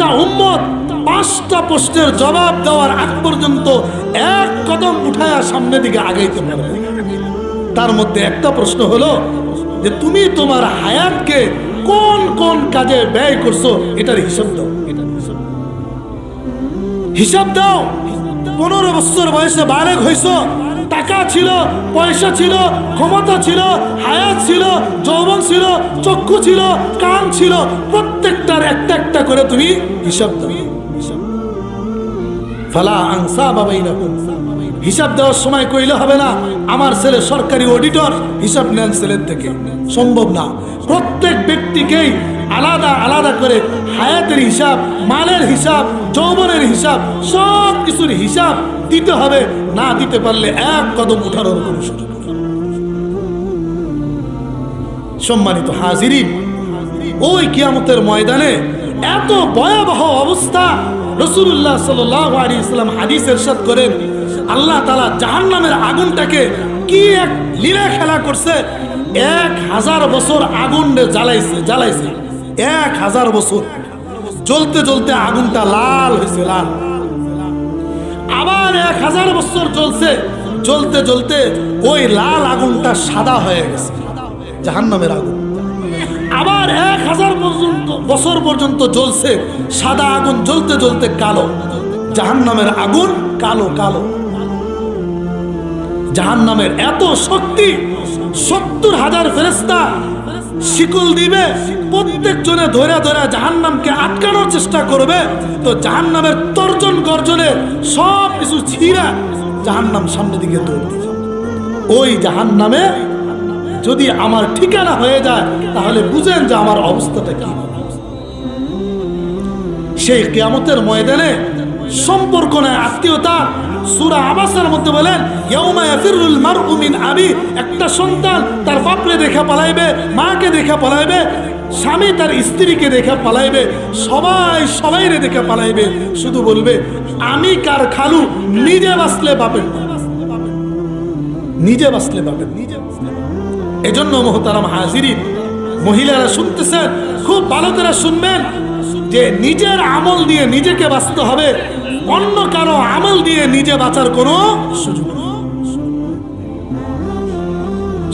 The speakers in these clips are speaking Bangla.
একটা উম্মত পাঁচটা প্রশ্নের জবাব দেওয়ার আগ পর্যন্ত এক কদম উঠায়া সামনের দিকে আগাইতে পারবে। তার মধ্যে একটা প্রশ্ন হলো যে তুমি তোমার হায়াতকে কোন কোন কাজে ব্যয় করছ? এটার হিসাব দাও। হিসাব দাও। পনেরো বছর বয়সে বারেক হইছ। টাকা ছিল, পয়সা ছিল, ক্ষমতা ছিল, হায়াত ছিল, যৌবন ছিল, চক্ষু ছিল, কান ছিল প্রত্যেকটার একটা একটা করে তুমি হিসাব দাও। ফালা আংসা বাবাই হিসাব দেওয়ার সময় কইলে হবে না, আমার ছেলে সরকারি অডিটর হিসাব নেন ছেলের থেকে। সম্ভব না। প্রত্যেক ব্যক্তিকেই আলাদা আলাদা করে হায়াতের হিসাব, মালের হিসাব, যৌবনের হিসাব, সব কিছুর হিসাব দিতে হবে। না দিতে পারলে এক কদম উঠানোর কোনো সম্মানিত হাজিরিন ওই কিয়ামতের ময়দানে এত ভয়াবহ অবস্থা রসুল্লাহ সাল্লাম হাদিস এরশাদ করেন। আল্লাহ তালা জাহান নামের আগুনটাকে কি এক লীলা খেলা করছে? এক হাজার বছর আগুন জ্বালাইছে জ্বালাইছে। এক হাজার বছর। জ্বলতে জ্বলতে আগুনটা লাল হয়েছে, লাল। আবার এক হাজার বছর চলছে জ্বলতে জ্বলতে ওই লাল আগুনটা সাদা হয়ে গেছে। জাহান্নামের আগুন। আবার এক হাজার পর্যন্ত বছর পর্যন্ত জ্বলছে। সাদা আগুন জ্বলতে জ্বলতে কালো। জাহান্নামের আগুন কালো কালো। জাহান্নামের এত শক্তি, সত্তর হাজার ফেরেস্তা শিকল দিবে। প্রত্যেক জনে ধরে ধরে জাহান্নামকে আটকানোর চেষ্টা করবে। তো জাহান্নামের তর্জন গর্জনে সব কিছু ছিঁড়া জাহান্নাম সামনে দিকে দৌড় ওই জাহান্নামে যদি আমার ঠিকানা হয়ে যায়, তাহলে বুঝেন যে আমার অবস্থাটা কি। সেই কেয়ামতের ময়দানে সম্পর্ক নয়, আত্মীয়তা। সুরা আবাসের মধ্যে বলেন আবি। একটা সন্তান তার বাপরে দেখা পালাইবে, মাকে দেখা পালাইবে, স্বামী তার স্ত্রীকে দেখা পালাইবে, সবাই সবাইরে দেখা পালাইবে। শুধু বলবে, আমি কার খালু? নিজে বাঁচলে বাপের। নিজে বাঁচলে বাপের। নিজে বাঁচলে। এজন্য মোহতারাম হাজিরিন, মহিলারা শুনতেছেন, খুব ভালো করে শুনবেন যে নিজের আমল দিয়ে নিজেকে বাঁচতে হবে, অন্য কারও আমল দিয়ে নিজে বাঁচার কোনো সুযোগ।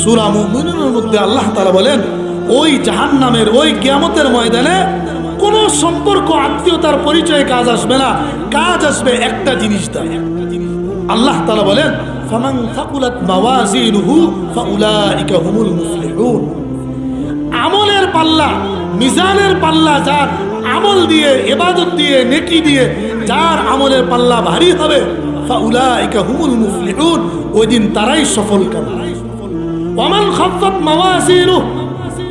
সূরা মধ্যে আল্লাহ তাআলা বলেন, ওই জাহান্নামের, ওই কিয়ামতের ময়দানে কোনো সম্পর্ক, আত্মীয়তার পরিচয়ে কাজ আসবে না, কাজ আসবে একটা জিনিস দেয় আল্লাহ তাআলা বলেন ফামান থাকুলাত মাওয়াজিনুহু ফাউলাইকা হুমুল মুফলিহুন আমলের পাল্লা মিজানের পাল্লা যার আমল দিয়ে এবাদত দিয়ে নেকি দিয়ে যার আমলের পাল্লা ভারী হবে ফাউলাইকা হুমুল মুফলিহুন ওই দিন তারাই সফল কাম ومن خفت موازينه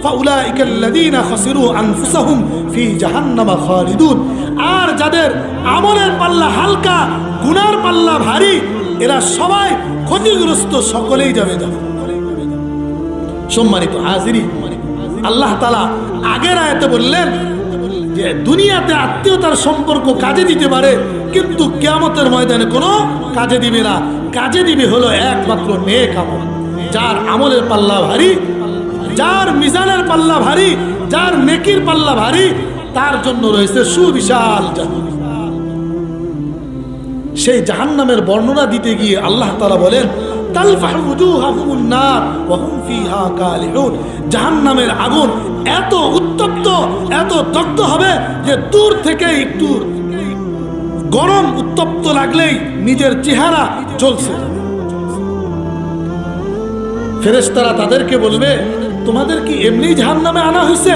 فأولئك الذين خسروا أنفسهم في جهنم خالدون আর যাদের আমলের পাল্লা হালকা গুনার পাল্লা ভারী, এরা সবাই ক্ষতিগ্রস্ত সকলেই যাবে সম্মানিত হাজিরি, আল্লাহ তালা আগের আয়াতে বললেন যে, দুনিয়াতে আত্মীয়তার সম্পর্ক কাজে দিতে পারে, কিন্তু কেয়ামতের ময়দানে কোনো কাজে দিবে না। কাজে দিবে হলো একমাত্র নেক আমল। যার আমলের পাল্লা ভারী, যার মিজানের পাল্লা ভারী, যার নেকির পাল্লা ভারী, তার জন্য রয়েছে সুবিশাল জান্নাত। সেই জাহান্নামের বর্ণনা দিতে গিয়ে আল্লাহ তাআলা বলেন উত্তপ্ত, এত দগ্ধ হবে যে থেকে একটু গরম উত্তপ্ত লাগলেই নিজের চেহারা জ্বলছে। ফেরেশতারা তাদেরকে বলবে, তোমাদের কি এমনি জাহান্নামে আনা হয়েছে?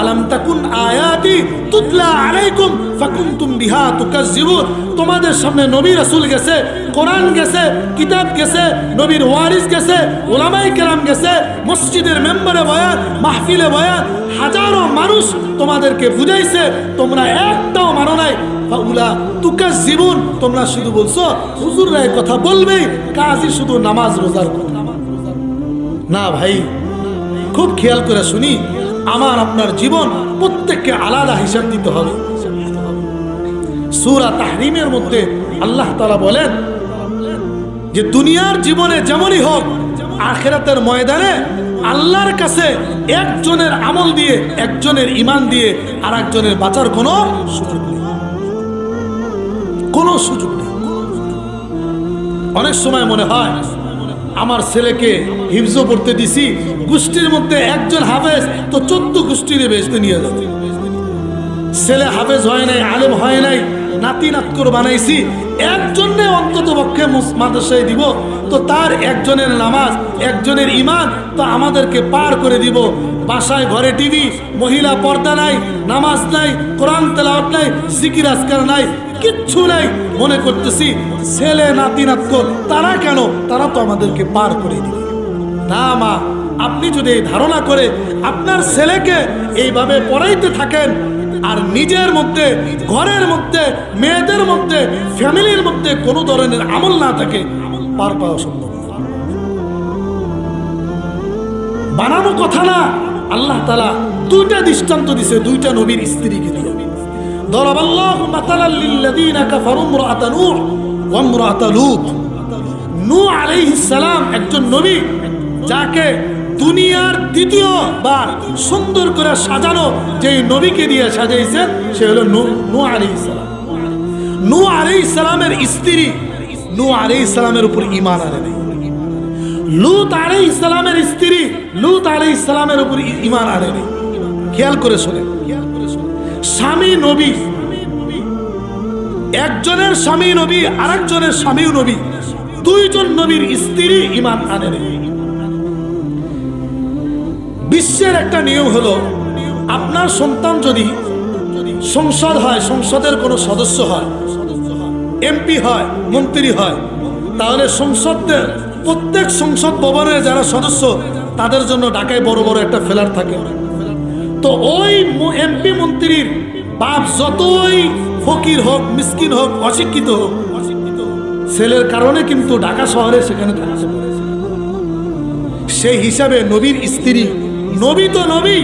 আলাম তাকুন আয়াতি তুতলা আলাইকুম ফাকুনতুম বিহা তুকাজ্জিবুন। তোমাদের সামনে নবী রাসূল গেছে, কোরআন গেছে, কিতাব গেছে, নবীর ওয়ারিস গেছে ওলামাই কেরাম গেছে, মসজিদের মেম্বারে বয়ান, মাহফিলে বয়ান, হাজারো মানুষ তোমাদেরকে বুঝাইছে, তোমরা একটাও মানো নাই। ফাউলা তুকাজ্জিবুন, তোমরা শুধু বলছো, হুজুররা কথা বলবেই, কাজই শুধু নামাজ, রোজার না ভাই, খুব খেয়াল করে শুনি। আমার, আপনার জীবন প্রত্যেককে আলাদা হিসাব দিতে হবে। সুরা তাহরিমের মধ্যে আল্লাহ তালা বলেন যে, দুনিয়ার জীবনে যেমনই হোক, আখেরাতের ময়দানে আল্লাহর কাছে একজনের আমল দিয়ে, একজনের ইমান দিয়ে আর একজনের বাঁচার কোনো সুযোগ নেই। কোনো সুযোগ নেই। অনেক সময় মনে হয় আমার ছেলেকে হিফজো পড়তে দিছি, গোষ্ঠীর মধ্যে একজন হাফেজ, তো চোদ্দ গোষ্ঠীর বেসতে নিয়ে যাবে। ছেলে হাফেজ হয় নাই, আলেম হয় নাই নাতি নাতকর বানাইছি একজনে অন্তত পক্ষে মাদ্রাসায় দিব তো তার একজনের নামাজ, একজনের ইমান তো আমাদেরকে পার করে দিব। বাসায় ঘরে টিভি, মহিলা পর্দা নাই, নামাজ নাই, কোরআন তেলাওয়াত নাই, জিকির আজকার নাই, কিচ্ছু নাই। মনে করতেছি, ছেলে নাতি তারা কেন? তারা তো আমাদেরকে পার করে দিবে। না মা, আপনি যদি এই ধারণা করে আপনার ছেলেকে এইভাবে পড়াইতে থাকেন, আর নিজের মধ্যে, ঘরের মধ্যে, মেয়েদের মধ্যে, ফ্যামিলির মধ্যে কোনো ধরনের আমল না থাকে পার পাওয়া সম্ভব না। বানানো কথা না আল্লাহ তালা দুইটা দৃষ্টান্ত দিছে দুইটা নবীর স্ত্রীকে দিয়ে ضرب الله مثلا للذين كفروا امرأة نوح وامرأة لوط নূহ আলাইহিস সালাম একজন নবী যাকে দুনিয়ার দ্বিতীয় বার সুন্দর করে সাজানো যে নবীকে দিয়ে সাজাইছেন সে হলো নূহ আলাইহিস সালাম নূহ আলাইহিস সালামের স্ত্রী নূহ আলাইহিস সালামের উপর ঈমান আনে নাই। লুত আলাইহিস সালামের স্ত্রী লুত আলাইহিস সালামের উপর ঈমান আনে নাই। খেয়াল করে শোনেন। স্বামী নবী, একজনের স্বামী নবী, আরেকজনের স্বামীও নবী, দুইজন নবীর স্ত্রী ইমান আনে। বিশ্বের একটা নিয়ম হলো, আপনার সন্তান যদি সংসদ হয়, সংসদের কোনো সদস্য হয় এমপি হয়, মন্ত্রী হয়। তাহলে সংসদের প্রত্যেক সংসদ ভবনের যারা সদস্য, তাদের জন্য ঢাকায় বড় বড় একটা ফ্ল্যাট থাকে। তো ওই এমপি মন্ত্রীর বাপ যতই ফকির হোক, মিসকিন হোক, অশিক্ষিত হোক, ছেলের কারণে কিন্তু ঢাকা শহরে সেখানে থাকছে সেই হিসাবে নবীর স্ত্রী, নবী তো নবী,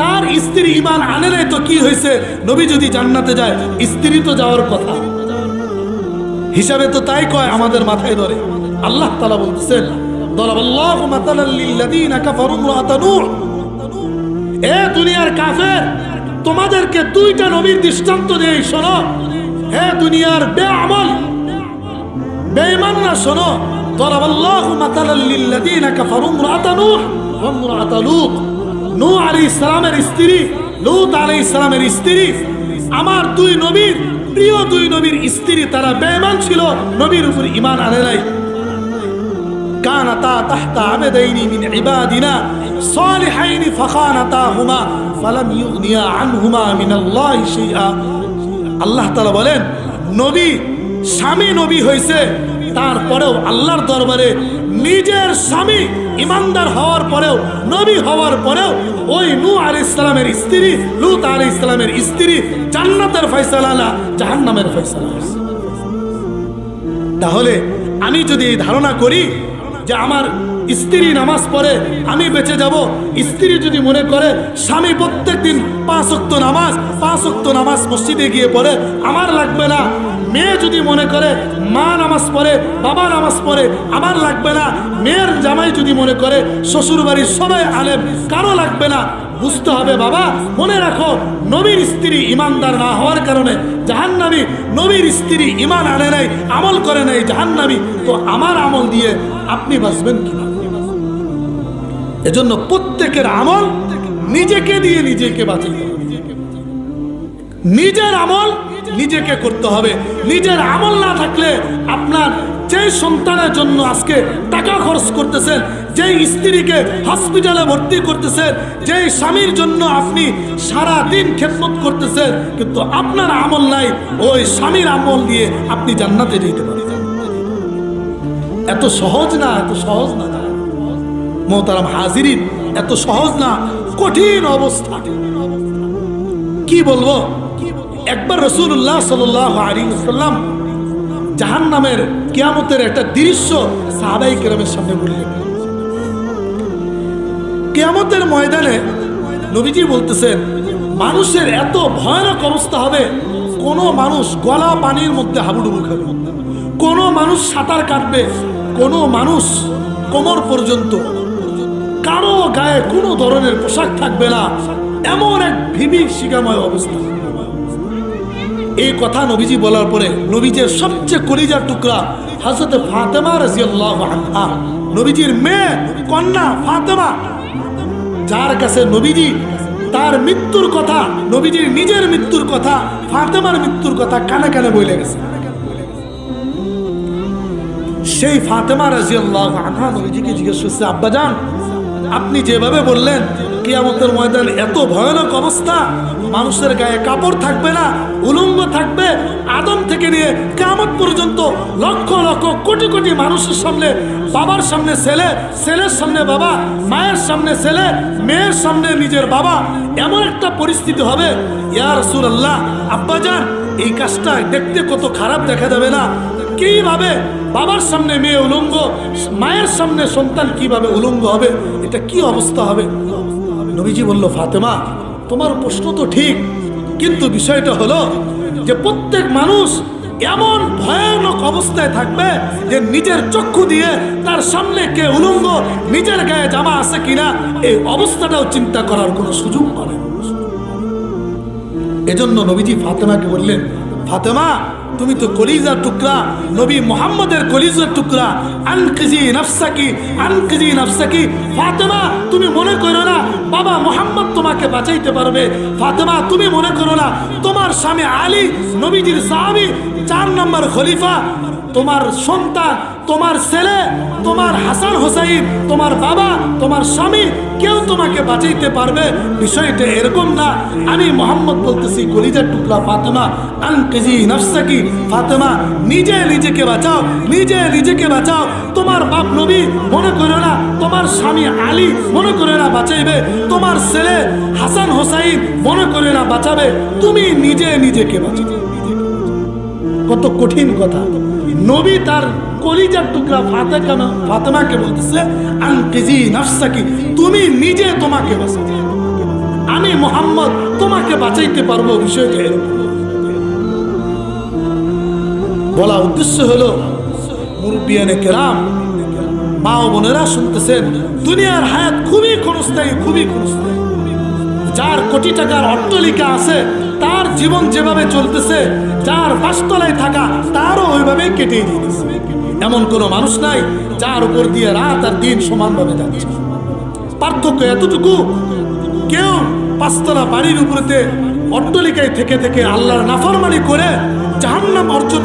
তার স্ত্রী ইমান আনে নাই তো কি হয়েছে? নবী যদি জান্নাতে যায়, স্ত্রী তো যাওয়ার কথা। হিসাবে তো তাই কয় আমাদের মাথায় ধরে। আল্লাহ তালা বলতেছেন, দরাবাল্লাহু দুনিয়ার তোমাদেরকে দুইটা দৃষ্টান্ত শোনো। দুনিয়ার বেঈমানরা শোনো স্ত্রী, লূত আলাইহিস সালামের স্ত্রী, আমার দুই নবীর প্রিয় দুই নবীর স্ত্রী তারা বেঈমান ছিল নবীর উপর ঈমান আনে নাই كانتا تحت عبدين من عبادنا صالحين فخانتاهما فلم يغنيا عنهما من الله شيئا আল্লাহ তাআলা বলেন নবী স্বামী নবী হয়েছে তারপরেও আল্লাহর দরবারে নিজের স্বামী ইমানদার হওয়ার পরেও, নবী হওয়ার পরেও ওই নু আল ইসলামের স্ত্রী, লুত আলাইহিস ইসলামের স্ত্রী জান্নাতের ফয়সালা না, জাহান্নামের ফয়সালা। তাহলে আমি যদি এই ধারণা করি যে আমার স্ত্রী নামাজ পড়ে, আমি বেঁচে যাব। স্ত্রী যদি মনে করে, স্বামী প্রত্যেক দিন পাঁচ অক্ত নামাজ, পাঁচ অক্ত নামাজ মসজিদে গিয়ে পড়ে, আমার লাগবে না। মেয়ে যদি মনে করে, মা নামাজ পড়ে, বাবা নামাজ পড়ে, আমার লাগবে না। মেয়ের জামাই যদি মনে করে শ্বশুর বাড়ির সবাই আলেম, কারও লাগবে না। বুঝতে হবে বাবা, মনে রাখো, নবীর স্ত্রী ইমানদার না হওয়ার কারণে জাহান্নামী নবীর স্ত্রী ইমান আনে নাই, আমল করে নাই জাহান্নামী। তো আমার আমল দিয়ে আপনি বাঁচবেন কি এজন্য প্রত্যেকের আমল নিজেকে দিয়ে নিজেকে হবে নিজের আমল নিজেকে করতে হবে। নিজের আমল না থাকলে আপনার যে সন্তানের জন্য আজকে টাকা খরচ করতেছেন, যেই স্ত্রীকে হসপিটালে ভর্তি করতেছেন, যেই স্বামীর জন্য আপনি সারা দিন খেদমত করতেছেন, কিন্তু আপনার আমল নাই, ওই স্বামীর আমল দিয়ে আপনি জান্নাতে যেতে পারেন। এত সহজ না, এত সহজ না। মোহতারাম হাজিরিন, এত সহজ না, কঠিন অবস্থা। কি বলব? একবার রসুল্লাহ সাল সাল্লাম জাহান নামের কেয়ামতের একটা দৃশ্য সাহাবাই কেরামের সামনে বললেন। কেয়ামতের ময়দানে নবীজি বলতেছেন, মানুষের এত ভয়ানক অবস্থা হবে, কোনো মানুষ গলা পানির মধ্যে হাবুডুবু খাবে। কোনো মানুষ সাঁতার কাটবে, কোনো মানুষ কোমর পর্যন্ত কারও গায়ে কোনো ধরনের পোশাক থাকবে না। এমন এক শিকাময় অবস্থা। এই কথা নবীজি বলার পরে নবীজের সবচেয়ে কলিজার টুকরা হজরত ফাতেমা রাজিয়াল্লাহু আনহা, নবীজির মেয়ে, কন্যা ফাতেমা। যার কাছে নবীজি তার মৃত্যুর কথা, নবীজির নিজের মৃত্যুর কথা, ফাতেমার মৃত্যুর কথা কানে কানে বলে গেছে। সেই ফাতেমা রাজিয়াল্লাহু আনহা নবীজিকে জিজ্ঞেস করছে আব্বাজান আপনি যেভাবে বললেন, কিয়ামতের ময়দান এত ভয়ানক অবস্থা, মানুষের গায়ে কাপড় থাকবে না, উলঙ্গ থাকবে, আদম থেকে নিয়ে কিয়ামত পর্যন্ত লক্ষ লক্ষ কোটি কোটি মানুষের সামনে, বাবার সামনে ছেলে, ছেলের সামনে বাবা, মায়ের সামনে ছেলে, মেয়ের সামনে নিজের বাবা, এমন একটা পরিস্থিতি হবে, ইয়া রাসূলুল্লাহ আব্বাজান এই কাজটা দেখতে কত খারাপ দেখা যাবে না। কীভাবে বাবার সামনে মেয়ে উলঙ্গ, মায়ের সামনে সন্তান কীভাবে উলঙ্গ হবে, এটা কি অবস্থা হবে? নবীজি বলল, ফাতেমা, তোমার প্রশ্ন তো ঠিক, কিন্তু বিষয়টা হলো যে প্রত্যেক মানুষ এমন ভয়ানক অবস্থায় থাকবে যে নিজের চক্ষু দিয়ে তার সামনে কে উলঙ্গ, নিজের গায়ে জামা আছে কিনা, এই অবস্থাটাও চিন্তা করার কোনো সুযোগ পাবে এজন্য নবীজি ফাতেমাকে বললেন, ফাতেমা তুমি তো কলিজার টুকরা, নবী মোহাম্মদের কলিজার টুকরা। আনকিজি নফসাকি আনকিজি নফসাকি। ফাতেমা, তুমি মনে করো না, বাবা মোহাম্মদ তোমাকে বাঁচাইতে পারবে। ফাতেমা, তুমি মনে করো না, তোমার স্বামী আলী, নবীজির সাহাবি, চার নম্বর খলিফা, তোমার সন্তান, তোমার ছেলে তোমার হাসান হোসাইন, তোমার বাবা, তোমার স্বামী, কেউ তোমাকে বাঁচাইতে পারবে। বিষয়টা এরকম না। আমি মোহাম্মদ বলতেছি, কলিজার টুকরা ফাতেমা, আনকেজি নফসাকি ফাতেমা, নিজে নিজেকে বাঁচাও, নিজে নিজেকে বাঁচাও। তোমার বাপ নবী মনে করো না, তোমার স্বামী আলী মনে করে না বাঁচাইবে। তোমার ছেলে হাসান হোসাইন মনে করে না বাঁচাবে। তুমি নিজে নিজেকে বাঁচাবে কত কঠিন কথা। নবী তার কলিজার টুকরা ফাতেমা ফাতেমাকে বলতেছে আনকিজি নাফসাকি, তুমি নিজে তোমাকে বাঁচাও। আমি মোহাম্মদ, তোমাকে বাঁচাইতে পারব বিষয়টা এরকম। বলা উদ্দেশ্য হলো, মুরব্বিয়ানে কেরাম মা ও বোনেরা শুনতেছেন, দুনিয়ার হায়াত খুবই ক্ষণস্থায়ী খুবই ক্ষণস্থায়ী। যার কোটি টাকার অট্টলিকা আছে, তার জীবন যেভাবে চলতেছে, যার বাসতলায় থাকা, তারও ওইভাবে কেটে দিতেছে। এমন কোনো মানুষ নাই যার উপর দিয়ে রাত আর দিন সমানভাবে যাচ্ছে। পার্থক্য এতটুকু, কেউ পাঁচতলা বাড়ির উপরেতে অট্টলিকায় থেকে থেকে আল্লাহর নাফরমানি করে জাহান্নাম অর্জন